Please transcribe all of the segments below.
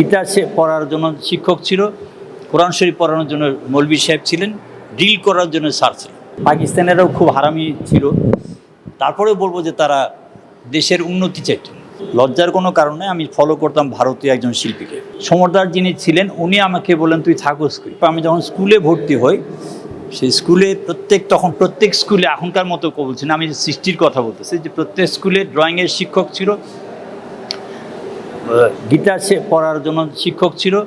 গীতা সে- পড়ার জন্য শিক্ষক ছিল, কোরআন শরীফ পড়ানোর জন্য মৌলবী সাহেব ছিলেন, ডিল করার জন্য স্যার ছিলেন। পাকিস্তানেরাও খুব হারামি ছিল। তারপরেও বলব যে তারা দেশের উন্নতি চাইতেন। লজ্জার কোনো কারণে আমি ফলো করতাম ভারতীয় একজন শিল্পীকে। সমরদার যিনি ছিলেন, উনি আমাকে বলেন তুই থাকোস কই? আমি যখন স্কুলে ভর্তি হই, সেই স্কুলে প্রত্যেক, তখন প্রত্যেক স্কুলে এখনকার মতো বলছি না। আমি সৃষ্টির কথা বলতেছি যে প্রত্যেক স্কুলে ড্রয়িংয়ের শিক্ষক ছিল গীতা পড়ার জন্য শিক্ষক ছিল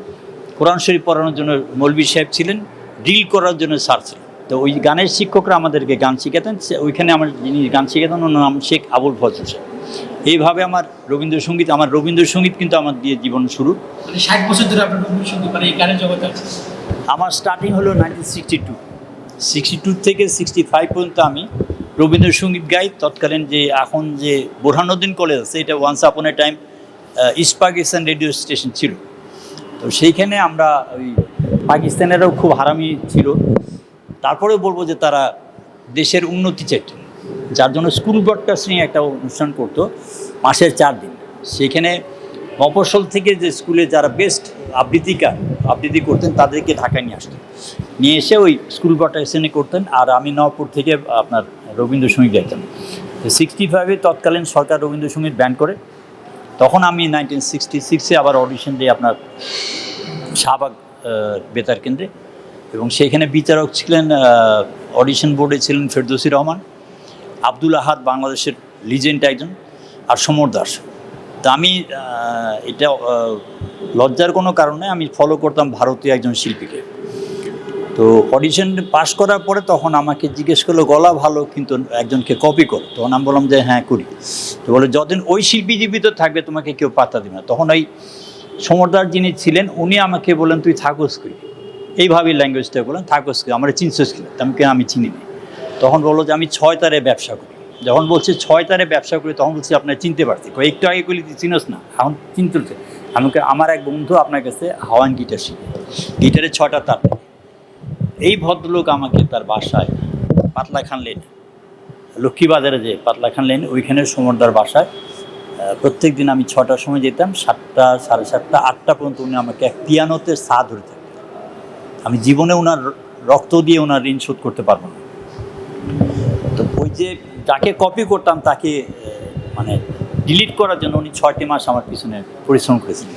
কোরআন শরীফ পড়ানোর জন্য মৌলবী সাহেব ছিলেন ড্রিল করার জন্য স্যার ছিলেন। তো ওই গানের শিক্ষকরা আমাদেরকে গান শিখাতেন সে- ওইখানে আমার যিনি গান শিখাতেন ওনার নাম শেখ আবুল ফজল সাহেব। এইভাবে আমার রবীন্দ্রসঙ্গীত আমার রবীন্দ্রসঙ্গীত কিন্তু আমার দিয়ে জীবন শুরু। মানে ষাট বছর ধরে আপনার রবীন্দ্রসঙ্গীত মানে এই গানের জগতে আছে আমার স্টার্টিং হলো nineteen sixty two sixty two থেকে সিক্সটি ফাইভ পর্যন্ত আমি রবীন্দ্রসঙ্গীত গাই। তৎকালীন যে এখন যে বোরহানুদ্দিন কলেজ আছে এটা once upon a time East Pakistan radio station ছিল। তো সেইখানে আমরা ওই পাকিস্তানেরাও খুব হারামি ছিল। তারপরেও বলব যে তারা দেশের উন্নতি চাইতেন যার জন্য স্কুল ব্রডকাস্টিং একটা অনুষ্ঠান করতো মাসের চার দিন। সেখানে মফস্বল থেকে যে স্কুলে যারা বেস্ট আবৃত্তিকার, আবৃত্তি করতেন, তাদেরকে ঢাকায় নিয়ে আসতেন। নিয়ে এসে ওই স্কুল ব্রডকাস্টিংয়ে করতেন। আর আমি নবপুর থেকে আপনার রবীন্দ্রসঙ্গীত গাইতাম। তো সিক্সটি ফাইভে তৎকালীন সরকার রবীন্দ্রসঙ্গীত ব্যান করে। তখন আমি নাইনটিন সিক্সটি সিক্সে আবার অডিশন দিই আপনার শাহবাগ বেতার কেন্দ্রে। এবং সেইখানে বিচারক ছিলেন অডিশন বোর্ডে ছিলেন ফেরদৌসি রহমান, আব্দুল আহাদ বাংলাদেশের লিজেন্ড একজন, আর সমর দাস। তা আমি এটা লজ্জার কোনো কারণে আমি ফলো করতাম ভারতীয় একজন শিল্পীকে। তো অডিশন পাশ করার পরে তখন আমাকে জিজ্ঞেস করল, গলা ভালো, কিন্তু একজনকে কপি করো। তখন আমি বললাম যে হ্যাঁ করি। তো বলে যতদিন ওই শিল্পী জীবিত থাকবে, তোমাকে কেউ পাত্তা দিবে না। তখন ওই সমরদার যিনি ছিলেন, উনি আমাকে বললেন, তুই থাকোস কই? এইভাবেই ল্যাঙ্গুয়েজটা বললেন, থাকোস কই? আমার চিনছোস তো আমি আমি চিনি না? তখন বলল যে, আমি ছয় তারে ব্যবসা করি। যখন বলছে ছয় তারে ব্যবসা করি, তখন বলছি, আপনার চিনতে পারছি একটু আগে তুই চিনোস না, এখন চিনতে। আমাকে আমার এক বন্ধু আপনার কাছে হাওয়ান গিটার শিখে। গিটারে ছটা তার। এই ভদ্রলোক আমাকে তার বাসায় পাতলা খান লেন, লক্ষ্মীবাজারে যে পাতলা খান লেন, ওইখানে সমরদার বাসায় প্রত্যেক দিন আমি ছটার সময় যেতাম, সাতটা, সাড়ে সাতটা, আটটা পর্যন্ত উনি আমাকে এক পিয়ানোতে সা ধরে থাকতেন। আমি জীবনে ওনার রক্ত দিয়ে ওনার ঋণ শোধ করতে পারব না। তো ওই যে যাকে কপি করতাম তাকে মানে ডিলিট করার জন্য উনি ছয়টি মাস আমার পিছনে পরিশ্রম করেছিলেন।